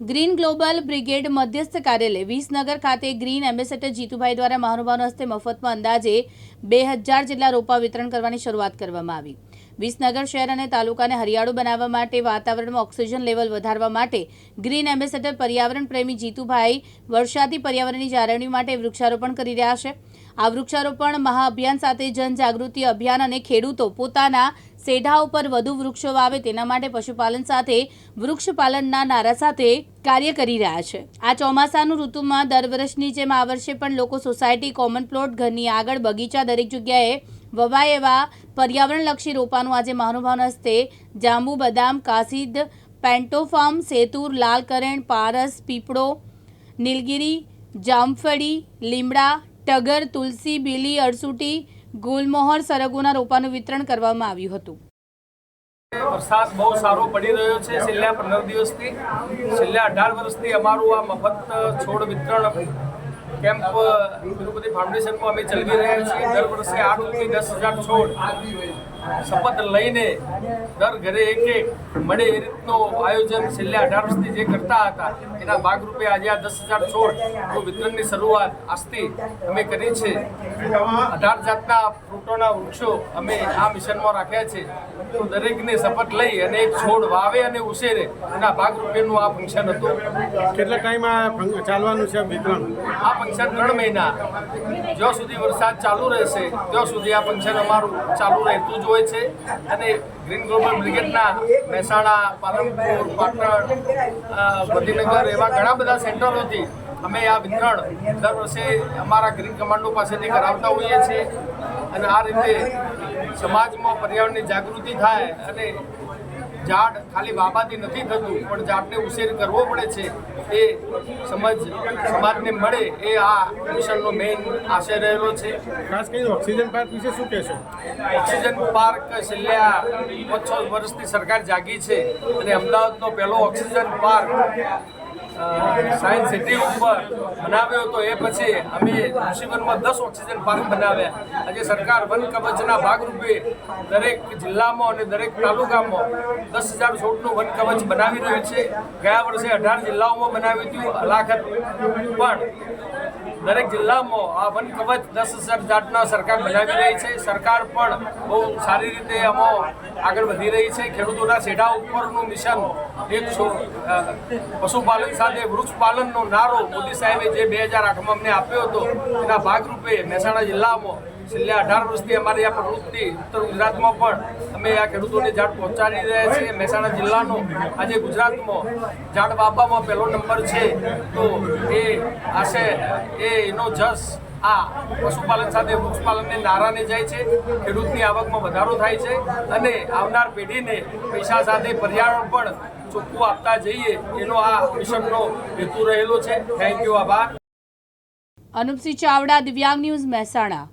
Green global brigade મધ્યસ્થ કાર્યાલય વિસનગર ખાતે ગ્રીન એમ્બેસેડર જીતુભાઈ દ્વારા મહાનુભાવના હસ્તે મફતમાં અંદાજે બે હજાર જેટલા રોપા વિતરણ કરવાની શરૂઆત કરવામાં આવી. વિસનગર શહેર અને તાલુકાને હરિયાળું બનાવવા માટે વાતાવરણમાં ઓક્સિજન લેવલ વધારવા માટે ગ્રીન એમ્બેસેડર પર્યાવરણ પ્રેમી જીતુભાઈ વર્ષાથી પર્યાવરણની જાળવણી માટે વૃક્ષારોપણ કરી રહ્યા છે. આ વૃક્ષારોપણ મહાઅભિયાન સાથે જનજાગૃતિ અભિયાન અને ખેડૂતો પોતાના સેઢા ઉપર વધુ વૃક્ષો વાવે તેના માટે પશુપાલન સાથે વૃક્ષપાલનના નારા સાથે કાર્ય કરી રહ્યા છે. આ ચોમાસાનું ઋતુમાં દર વર્ષની જેમ આ વર્ષે પણ લોકો સોસાયટી કોમન પ્લોટ ઘરની આગળ, બગીચા દરેક જગ્યાએ વવાય એવા પર્યાવરણલક્ષી રોપાનું આજે મહાનુભાવના હસ્તે જાંબુ, બદામ, કાસિદ, પેન્ટોફાર્મ, સેતુર લાલ કરેણ પારસ, પીપળો, નીલગિરી, જામફળી, લીમડા ટગર, તુલસી, બીલી અડસુટી ગુલમોહર સરગોના રોપાનું વિતરણ કરવામાં આવ્યું હતું. વરસાદ બહુ સારો પડી રહ્યો છે છેલ્લા પંદર દિવસથી. છેલ્લા અઢાર વર્ષથી અમારું આ મફત છોડ વિતરણ કેમ્પ તિરુપતિ ફાઉન્ડેશનમાં અમે ચલાવી રહ્યા છીએ. દર વર્ષે આઠથી દસ હજાર છોડ શપથ લઈને દર ઘરે એક એક મળે એ રીતનું આયોજન છેલ્લા અઢાર વર્ષથી જે કરતા હતા એના ભાગરૂપે આજે આ દસ હજાર છોડ વિતરણની શરૂઆત આજથી અમે કરી છે. અઢાર જાતના ફ્રૂટોના વૃક્ષો અમે આ મિશનમાં રાખ્યા છે. તો દરેકને શપથ લઈ અને એક છોડ વાવે અને ઉછેરે એના ભાગરૂપેનું આ ફંક્શન હતું. કેટલા ટાઈમ આ ચાલવાનું છે વિતરણ? આ ફંક્શન ત્રણ મહિના. જ્યાં સુધી વરસાદ ચાલુ રહેશે ત્યાં સુધી આ ફંક્શન અમારું ચાલુ રહેતું જ હોય છે અને ગ્રીન ગ્લોબલ બ્રિગેડના મહેસાણા, પાલનપુર, પાટણ ગાંધીનગર એવા ઘણા બધા સેન્ટરોથી અમે આ વિતરણ દર વર્ષે અમારા ગ્રીન કમાન્ડો પાસેથી કરાવતા હોઈએ છીએ. અને આ રીતે સમાજમાં પર્યાવરણની જાગૃતિ થાય અને ઝાડ ખાલી વાબાથી નથી થતું પણ ઝાડને ઉછેર કરવો પડે છે. એ સમજ સમાજને મળે એ આ મિશનનો મેઇન આશય રહેલો છે. ખાસ કરીને ઓક્સિજન પાર્ક વિશે શું કહેશો? ઓક્સિજન પાર્ક છેલ્લા પાંચ છ વર્ષથી સરકાર જાગી છે. અને અમદાવાદનો પહેલો ઓક્સિજન પાર્ક સાયન્સ સિટી ઉપર બનાવ્યો હતો. એ પછી અમે ઋષિવનમાં દસ ઓક્સિજન પાર્ક બનાવ્યા. આજે સરકાર વન કવચના ભાગરૂપે દરેક જિલ્લામાં અને દરેક તાલુકામાં દસ હજાર છોડનું વન કવચ બનાવી રહ્યું છે. ગયા વર્ષે અઢાર જિલ્લાઓમાં બનાવ્યું હતું. હલાખત પણ દરેક જિલ્લામાં આ વન કવચ દસ હજાર જાતના સરકાર બનાવી રહી છે. સરકાર પણ બહુ સારી રીતે આમાં આગળ વધી રહી છે. ખેડૂતોના સેઢા ઉપરનું મિશન એક પશુપાલન સાથે વૃક્ષપાલનનો નારો મોદી સાહેબે જે બે હજાર આઠમાં અમને આપ્યો હતો, એના ભાગરૂપે મહેસાણા જિલ્લામાં છેલ્લા અઢાર વર્ષથી અમારી આ પ્રવૃત્તિ ઉત્તર ગુજરાતમાં પણ અમે આ ખેડૂતોને ઝાડ પહોંચાડી રહ્યા છીએ. મહેસાણા જિલ્લાનો આજે ગુજરાતમાં ઝાડ વાવવામાં પહેલો નંબર છે. તો એ આશે એ એનો જસ આ પશુપાલન સાથે વૃક્ષપાલનને નારાને જાય છે. ખેડૂતની આવકમાં વધારો થાય છે અને આવનાર પેઢીને પૈસા સાથે પર્યાવરણ પણ ચોખ્ખું આપતા જઈએ એનો આ મિશનનો હેતુ રહેલો છે. થેન્ક યુ આભાર. અનુપસિંહ ચાવડા, દિવ્યાંગ ન્યૂઝ મહેસાણા.